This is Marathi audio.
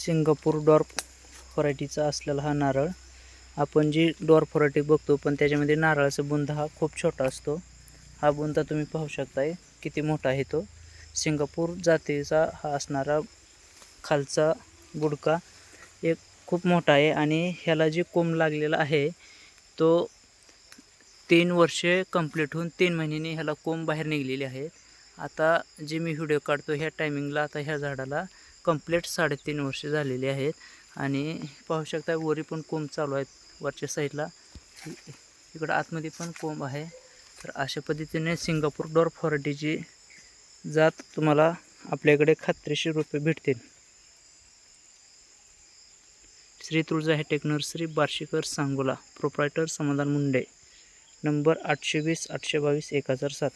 सिंगापूर डॉर्फ फरायटीचा असलेला हा नारळ. आपण जी डॉर्फ व्हरायटी बघतो पण त्याच्यामध्ये नारळाचा बुंदा हा खूप छोटा असतो. हा बुंदा तुम्ही पाहू शकताय किती मोठा आहे तो. सिंगापूर जातीचा हा असणारा खालचा बुडका एक खूप मोठा आहे आणि ह्याला जे कोंब लागलेला आहे तो तीन वर्षे कंप्लीट होऊन तीन महिन्यांनी ह्याला कोंब बाहेर निघलेले आहेत आता जे मी व्हिडिओ काढतो ह्या टायमिंगला आता ह्या झाडाला कंप्लीट साडेतीन वर्षे झालेली आहेत. आणि पाहू शकता वरी पण कोंब चालू आहेत वरच्या साईडला. इकडं आतमध्ये पण कोंब आहे. तर अशा पद्धतीने सिंगापूर डॉर व्हरायटीची जात तुम्हाला आपल्याकडे खात्रीशीर रुपये भेटतील. Shri Tulja hi-tech nursery Barshikar Sangola proprietor Samadhan Munde number आठशे वीस आठशे बावीस एक हजार सात.